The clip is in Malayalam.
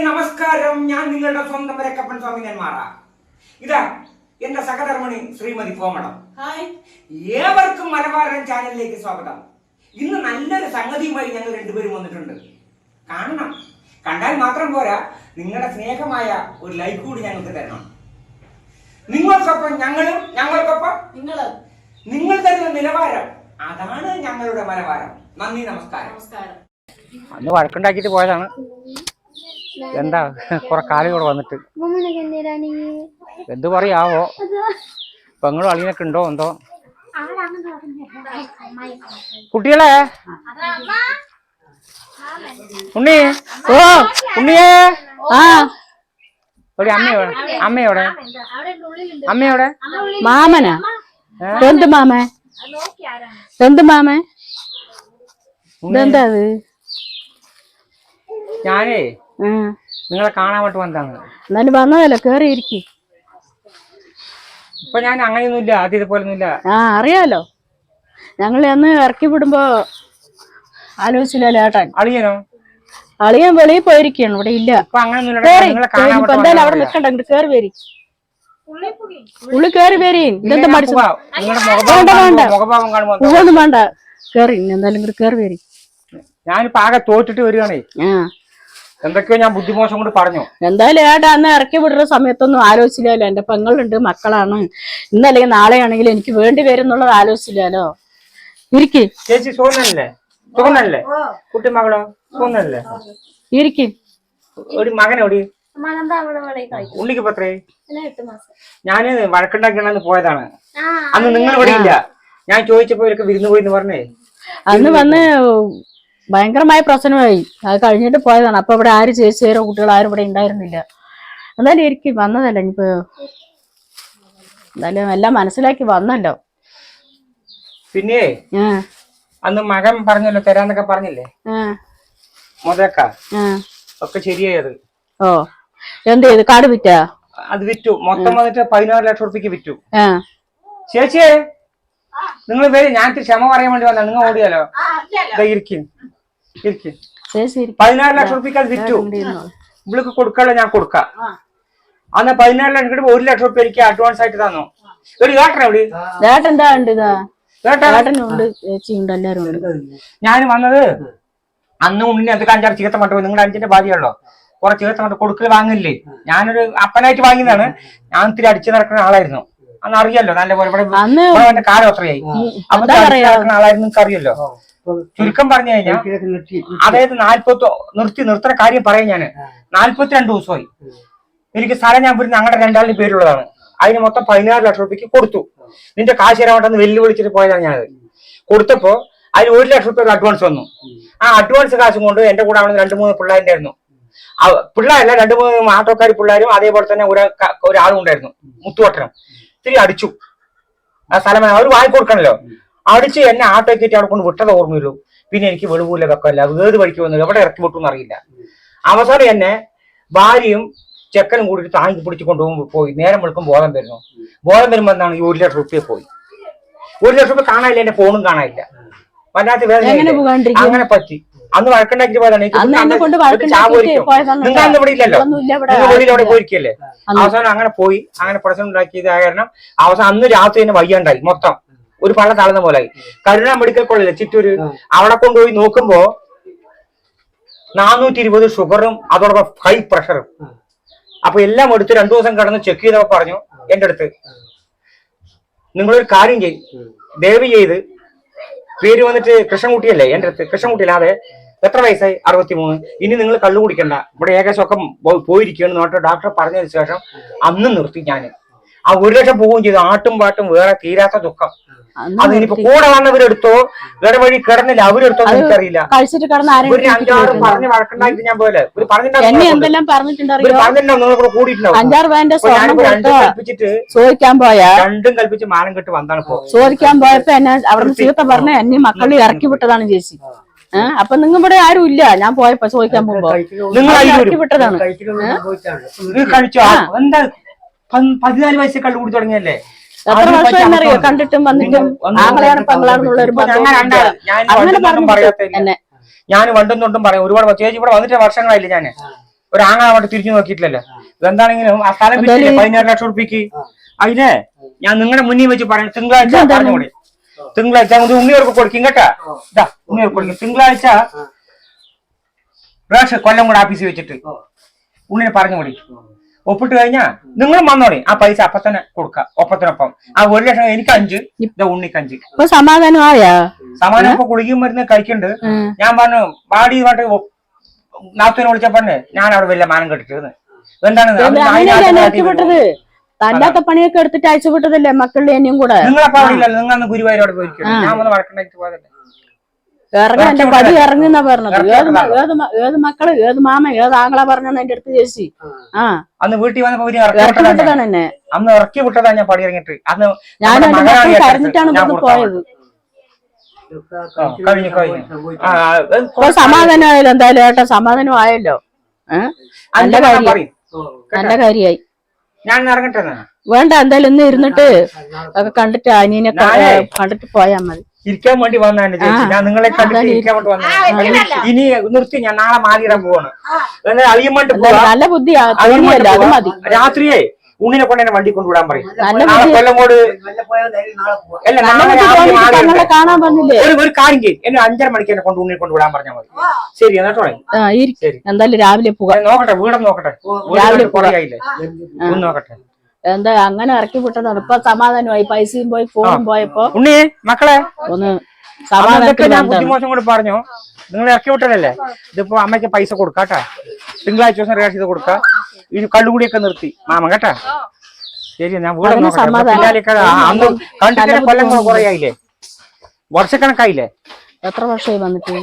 നമസ്കാരം ഞാൻ നിങ്ങളുടെ സ്വന്തം വരക്കപ്പൻ സ്വാമി ഞാൻ മാറാം ഇതാ എന്റെ സഹധർമ്മണി ശ്രീമതി കോമളം. ഹായ്. ഏവർക്കും മലബാരൻ ചാനലിലേക്ക് സ്വാഗതം. ഇന്ന് നല്ലൊരു സംഗതിയുമായി ഞങ്ങൾ രണ്ടുപേരും വന്നിട്ടുണ്ട്. കാണണം. കണ്ടാൽ മാത്രം പോരാ നിങ്ങളുടെ സ്നേഹമായ ഒരു ലൈക്ക് കൂടി ഞങ്ങൾക്ക് തരണം. നിങ്ങൾക്കൊപ്പം ഞങ്ങളും ഞങ്ങൾക്കൊപ്പം നിങ്ങൾ നിങ്ങൾ തരുന്ന നിലവാരം അതാണ് ഞങ്ങളുടെ മലബാരം. നന്ദി നമസ്കാരം. നമസ്കാരം. അന്ന് വഴക്കുണ്ടാക്കിയിട്ട് പോയതാണ്. എന്താ? കുറെ കാലം കൂടെ വന്നിട്ട്. എന്ത് പറയാവോ? പെങ്ങളും അളിയനൊക്കെ ഉണ്ടോ എന്തോ? കുട്ടികളെ? ഉണ്ണി. ഓ ഉണ്ണിയേ. ആ. ഒരു അമ്മയോടെ അമ്മയോടെ അമ്മയോടെ മാമനാ? എന്ത് മാമേ? എന്ത് മാമേ? ഇതെന്താ അത്? ഞാനേ നിങ്ങളെ കാണാൻ വേണ്ടി വന്നതാണ്. എന്നാലും വന്നതല്ലോ കേറി ഇരിക്കി ഇപ്പൊ ഞാൻ അങ്ങനെയൊന്നുമില്ല ആദ്യത്തെ ഇതുപോലൊന്നുമില്ല. ആ അറിയാലോ. ഞങ്ങൾ അന്ന് ഇറക്കി വിടുമ്പോ ആലോചിച്ചില്ലല്ലോ ഏട്ടൻ. അളിയനോ? അളിയൻ വെളിയിൽ പോയിരിക്കാണ് ഇവിടെ ഇല്ല. എന്തായാലും അവിടെ നിൽക്കണ്ട ഇങ്ങോട്ട് കേറി വരി. ഉള്ളി കേറി വരി. ഇതെന്താ മടിച്ചു വേണ്ട, വേണ്ട. പൂവൊന്നും വേണ്ട. കേറി എന്തായാലും ഇങ്ങോട്ട് കേറി വരി. ഞാനിപ്പോ ആകെ തോറ്റിട്ട് വരികയാണേ. ആ. എന്തൊക്കെയോ ഞാൻ ബുദ്ധിമോശം കൊണ്ട് പറഞ്ഞു. എന്തായാലും ഏട്ടാ അന്ന് ഇറക്കി വിടുന്ന സമയത്തൊന്നും ആലോചിച്ചില്ലല്ലോ. എന്റെ പെങ്ങളുണ്ട് മക്കളാണ്. ഇന്നല്ലെങ്കിൽ നാളെയാണെങ്കിലും എനിക്ക് വേണ്ടി വരും എന്നുള്ളത് ആലോചിച്ചില്ലല്ലോ. ഇരിക്കി. ചേച്ചി സുഖനല്ലേ സുഖനല്ലേ കുട്ടി മകളോ? സുഖനല്ലേ ഇരിക്കി. ഒരു കളിക്കും ഉണ്ണിക്ക് പത്രേ. ഞാൻ വഴക്കുണ്ടാക്കണെന്ന് പോയതാണ്. അന്ന് നിങ്ങൾ ഇവിടെ ഇല്ല. ഞാൻ ചോദിച്ചപ്പോ ഇവരൊക്കെ വിരുന്ന് പോയി എന്ന് പറഞ്ഞേ. അന്ന് വന്ന് ഭയങ്കരമായ പ്രശ്നമായി. അത് കഴിഞ്ഞിട്ട് പോയതാണ്. അപ്പൊ ഇവിടെ ആര് ചേച്ചി തരോ കുട്ടികൾ ആരും ഇവിടെ ഉണ്ടായിരുന്നില്ല. എന്തായാലും ഇരിക്കും വന്നതല്ല ഇനിയിപ്പോ എന്തായാലും എല്ലാം മനസ്സിലാക്കി വന്നല്ലോ. പിന്നെ അന്ന് മകൻ പറഞ്ഞല്ലോ തരാന്നൊക്കെ പറഞ്ഞില്ലേ? മുതക്ക. ഒക്കെ ശരിയായത്. ഓ. എന്ത് ചെയ്ത്? കാട് വിറ്റ? അത് വിറ്റു. മൊത്തം വന്നിട്ട് പതിനാറ് ലക്ഷം റുപ്യക്ക് വിറ്റു. ചേച്ചിയെ നിങ്ങൾ വരും. ഞാൻ ക്ഷമ പറയാൻ വേണ്ടി വന്ന നിങ്ങൾ ഓടിയാലോ? ഇരിക്ക്. പതിനാറ് ലക്ഷം റുപ്യക്ക് അത് വിറ്റു. ഇവൾക്ക് കൊടുക്കാനുള്ള ഞാൻ കൊടുക്കാം. അന്ന് പതിനാറ് ലക്ഷം കിട്ടുമ്പോ ഒരു ലക്ഷം റുപ്യ എനിക്ക് അഡ്വാൻസ് ആയിട്ട് തന്നു? ഒരു കേട്ടണ ഉണ്ട് ഞാൻ വന്നത് അന്ന് ഉണ്ണിന് അത് അഞ്ചാറ് ചീത്ത മട്ടോ നിങ്ങളുടെ അഞ്ചിന്റെ ഭാര്യയുള്ളോ കുറെ ചീത്ത മട്ട് കൊടുക്കൽ വാങ്ങില്ലേ ഞാനൊരു അപ്പനായിട്ട് വാങ്ങിയതാണ്. ഞാൻ ഇത്തിരി അടിച്ചു നടക്കുന്ന ആളായിരുന്നു. അന്ന് അറിയാലോ നല്ല പോലെ. ഇവിടെ കാലം അത്രയായി അപ്പൊ ആളായിരുന്നു നിങ്ങൾക്ക് അറിയല്ലോ ചുരുക്കം പറഞ്ഞു കഴിഞ്ഞാൽ അതായത് നാല്പത്തി നിർത്തി നിർത്തുന്ന കാര്യം പറയാം ഞാൻ. നാല്പത്തിരണ്ട് ദിവസമായി. എനിക്ക് സ്ഥലം ഞാൻ പിന്നെ ഞങ്ങളുടെ രണ്ടാളിന് പേരുള്ളതാണ് അതിന് മൊത്തം പതിനാറ് ലക്ഷം റുപ്യക്ക് കൊടുത്തു. നിന്റെ കാശ് തരാമട്ടെന്ന് വെല്ലുവിളിച്ചിട്ട് പോയതാണ് ഞാനത്. കൊടുത്തപ്പോ അതിൽ ഒരു ലക്ഷം റുപ്യ അഡ്വാൻസ് വന്നു. ആ അഡ്വാൻസ് കാശും കൊണ്ട് എന്റെ കൂടെ അവിടെ രണ്ട് മൂന്ന് പിള്ളേരുടെ ആയിരുന്നു പിള്ളേരല്ല രണ്ട് മൂന്ന് ആട്ടോക്കാരി പിള്ളേരും അതേപോലെ തന്നെ ഒരു ഒരാളും ഉണ്ടായിരുന്നു. മുത്തുവട്ടനും. ഇത്തിരി അടിച്ചു. ആ സ്ഥലം അവർ വാങ്ങി കൊടുക്കണല്ലോ അടിച്ച് എന്നെ ആട്ടോ കയറ്റി അവിടെ കൊണ്ട് വിട്ടത് ഓർമ്മയുള്ളൂ പിന്നെ എനിക്ക് വെളുപൂല വെക്കല്ല ഏത് വഴിക്ക് വന്നു എവിടെ ഇറക്കി വിട്ടു എന്നറിയില്ല അവസാനം എന്നെ ഭാര്യയും ചെക്കനും കൂടി താങ്ങി പിടിച്ച് കൊണ്ടുപോകുമ്പോൾ പോയി. നേരം വെളുക്കും ബോധം വരുന്നു. ബോധം വരുമ്പോൾ എന്താണ്? ഈ ഒരു ലക്ഷം റുപ്യ പോയി. ഒരു ലക്ഷം റുപ്യ കാണാനില്ല. എന്റെ ഫോണും കാണാനില്ല. വല്ലാത്ത വേദന? അങ്ങനെ പറ്റി. അന്ന് വഴക്കുണ്ടാക്കി പോയതാണ് അന്ന് എന്നെ കൊണ്ട് വഴക്കുണ്ടാക്കിയിട്ട് പോയതാണ് നിങ്ങൾ അന്ന് ഇവിടെ ഇല്ലല്ലോ. ഒന്നും ഇവിടെ നിങ്ങൾ വെളിയിൽ അവിടെ പോയിരിക്കല്ലേ? അവസാനം അങ്ങനെ പോയി. അങ്ങനെ പ്രശ്നം ഉണ്ടാക്കിയത് കാരണം അവസാനം അന്ന് രാത്രി തന്നെ വയ്യാണ്ടായി മൊത്തം. ഒരു പള്ള തളർന്ന പോലായി കരുണ മെഡിക്കൽ കോളേജ് ചിറ്റൂര് അവിടെ കൊണ്ടുപോയി നോക്കുമ്പോ നാനൂറ്റി ഇരുപത് ഷുഗറും അതോടൊപ്പം ഹൈ പ്രഷറും. അപ്പൊ എല്ലാം എടുത്ത് രണ്ടു ദിവസം കടന്ന് ചെക്ക് ചെയ്തപ്പോ പറഞ്ഞു എന്റെ അടുത്ത് നിങ്ങളൊരു കാര്യം ചെയ്യും. ദയവ് ചെയ്ത് പേര് വന്നിട്ട് കൃഷ്ണൻകുട്ടിയല്ലേ? എന്റെ അടുത്ത് കൃഷ്ണൻകുട്ടിയല്ലാതെ എത്ര വയസ്സായി? അറുപത്തിമൂന്ന്. ഇനി നിങ്ങൾ കള്ളു കുടിക്കണ്ട ഇവിടെ ഏകദേശം ഒക്കെ പോയിരിക്കുകയാണ്. നോട്ട് ഡോക്ടർ പറഞ്ഞതിന് ശേഷം അന്ന് നിർത്തി ഞാൻ ആ ഒരു ലക്ഷം പോവുകയും ചെയ്തു. ആട്ടും പാട്ടും വേറെ തീരാത്ത ദുഃഖം. അന്ന് അത് ഇനിയിപ്പോ കൂടെ വന്നവരെടുത്തോ? വേറെ വഴി കിടന്നില്ല. അവരെടുത്തോ എനിക്കറിയില്ല. ഒരു അഞ്ചാറ് പറഞ്ഞ് ഞാൻ പോലെ. ഒരു പറഞ്ഞിട്ടുണ്ടാവും നിങ്ങൾ കൂടെ കൂടിയിട്ടുണ്ടാവും രണ്ടും കൽപ്പിച്ചിട്ട് ചോദിക്കാൻ പോയാ? രണ്ടും കൽപ്പിച്ച് മാനം കെട്ട് വന്നാണ് ചോദിക്കാൻ പോയപ്പോ എന്നെ അവിടെ ചീത്ത പറഞ്ഞ എന്നെ മക്കളെ ഇറക്കി വിട്ടതാണ് ചേച്ചി. അപ്പൊ നിങ്ങൾ ഇവിടെ ആരും ഇല്ല. ഞാൻ പോയപ്പോ ചോദിക്കാൻ പോകുമ്പോ. ഇറക്കി വിട്ടതാണ്. കഴിച്ചോ? എന്താ പതിനാല് വയസ്സിൽ കള്ളു കൂടി തുടങ്ങിയല്ലേ? എത്ര വർഷമെന്നറിയോ. കണ്ടിട്ടും വന്നിട്ടും വന്ന് ആങ്ങളെയാണ് പെങ്ങളാണെന്നുള്ള ഒരു അങ്ങനെ പറഞ്ഞു ഞാൻ വണ്ടും തൊണ്ടും പറയും. ഒരുപാട് ചേച്ചി ഇവിടെ വന്നിട്ട് വർഷങ്ങളായില്ല ഞാൻ ഒരു ആങ്ങളെ അങ്ങോട്ട് തിരിഞ്ഞു നോക്കിയിട്ടില്ലല്ലോ. ഇതെന്താണെങ്കിലും ആ സ്ഥലം പതിനാറ് ലക്ഷം ഉറുപ്പിക്ക്. അതിനെ ഞാൻ നിങ്ങളുടെ മുന്നിൽ വെച്ച് പറയാം തിങ്കളാഴ്ച പറഞ്ഞുകൂടി തിങ്കളാഴ്ച ഉണ്ണിയവർക്ക് കൊടുക്കും കേട്ടാ. ഇതാ ഉണ്ണിയവർക്ക് കൊടുക്കും. തിങ്കളാഴ്ച റേഷൻ കൊല്ലം കൂടെ ആഫീസിൽ വെച്ചിട്ട് ഉണ്ണിനെ പറഞ്ഞുകൂടി ഒപ്പിട്ട് കഴിഞ്ഞാ നിങ്ങൾ വന്നോളി. ആ പൈസ അപ്പൊ തന്നെ കൊടുക്ക. ഒപ്പത്തിനൊപ്പം. ആ ഒരു ലക്ഷം എനിക്ക് അഞ്ച് ഇതാ ഉണ്ണിക്ക് അഞ്ച്. ഇപ്പൊ സമാധാനമായാ സമാനം ഇപ്പൊ ഗുളികയും മരുന്ന് കഴിക്കുന്നുണ്ട് ഞാൻ പറഞ്ഞു ബാഡി പറഞ്ഞു നാത്തുവിനെ വിളിച്ച പറഞ്ഞ് ഞാൻ അവിടെ വലിയ മാനം കെട്ടിട്ടിരുന്നു. എന്താണ് തല്ലാത്ത പണിയൊക്കെ എടുത്തിട്ട് അയച്ചുവിട്ടതല്ലേ മക്കളുടെ എന്നെയും കൂടെ? നിങ്ങളപ്പോ അവിടെ ഇല്ലല്ലോ നിങ്ങൾ ഗുരുവായൂരോട് പോയിരിക്കും ഞാൻ വന്ന് വഴക്കുണ്ടായിട്ട് പോയതല്ലേ? ഇറങ്ങി എന്റെ പടി ഇറങ്ങുന്ന പറഞ്ഞത്. ഏത് മ- ഏത് മ- ഏത് മക്കൾ ഏത് മാമ ഏത് ആങ്ങളെ പറഞ്ഞെന്ന് എന്റെ അടുത്ത് ചേച്ചി ആ. അന്ന് വീട്ടിൽ വന്നപ്പോ ഇവർ ഇറക്കി ഇറക്കി വിട്ടതാ ഞാൻ. വിട്ടതാണ് എന്നെ. അന്ന് ഇറക്കി വിട്ടതാ ഞാൻ പടി ഇറങ്ങിയിട്ട്. അന്ന് ഞാൻ നമ്മുടെ എന്റെ മകനാണ് മക്കൾ ഏറ്റെടുത്തത്. കരഞ്ഞിട്ടാണ് ഇവിടുന്ന് പോയത്. ആ, കഴിഞ്ഞു കഴിഞ്ഞു. ആ, ഇപ്പൊ സമാധാനമായല്ലോ എന്തായാലും ഏട്ടാ? സമാധാനം ആയല്ലോ ഏഹ് നല്ല അഞ്ച് കാര്യം പറയും. നല്ല കാര്യായി ഞാൻ ഇറങ്ങട്ടെ എന്നാ. വേണ്ട എന്തായാലും ഇന്ന് ഇരുന്നിട്ട് ഒക്കെ കണ്ടിട്ട് അനിയനെ ക- കണ്ടിട്ട് പോയാ മതി. ഇരിക്കാൻ വേണ്ടി വന്നാണ് ചേച്ചി. ഞാൻ നിങ്ങളെ കണ്ടിട്ട് ഇരിക്കാൻ വേണ്ടി വന്നതാണ്. ഇനി നിർത്തി ഞാൻ നാളെ മാലിയിടാൻ പോവാണ്. അളിയമ്മണ്ട് നല്ല ബുദ്ധി തോന്നിയല്ലോ അത് മതി. രാത്രിയെ ഉണ്ണിനെ കൊണ്ട് എന്നെ വണ്ടി കൊണ്ടുവിടാൻ പറയും. നല്ല നാളെ അല്ല ഒരു കാര്യം ചെയ്യും. എന്നെ അഞ്ചര മണിക്ക് എന്നെ കൊണ്ട് ഉണ്ണിനെ കൊണ്ടുവിടാൻ പറഞ്ഞാൽ മതി. ശരി എന്നിട്ടോ എന്തായാലും രാവിലെ പോകാം. നോക്കട്ടെ വീടം നോക്കട്ടെ. രാവിലെ കുറയായില്ലേ ഒന്ന് നോക്കട്ടെ. എന്താ അങ്ങനെ ഇറക്കി വിട്ടതാണ്. ഇപ്പൊ സമാധാനമായി. പൈസയും പോയി ഫോണും പോയപ്പോ ഉണ്ണി മക്കളെ. ഒന്ന്. ബുദ്ധിമോശം കൂടി പറഞ്ഞു? നിങ്ങൾ ഇറക്കി വിട്ടതല്ലേ? ഇതിപ്പോ അമ്മയ്ക്ക് പൈസ കൊടുക്കാട്ടാ തിങ്കളാഴ്ച ദിവസം റേഷൻ ചെയ്ത് കൊടുക്ക. ഈ കള്ളുകൂടിയൊക്കെ നിർത്തി. മാമ കേട്ടാ? ശരി ഞാൻ വീട് കണ്ടിട്ട് കൊല്ലം ബുദ്ധിമുട്ട്. വർഷക്കണക്കായില്ലേ? എത്ര വർഷമായി വന്നിട്ട്?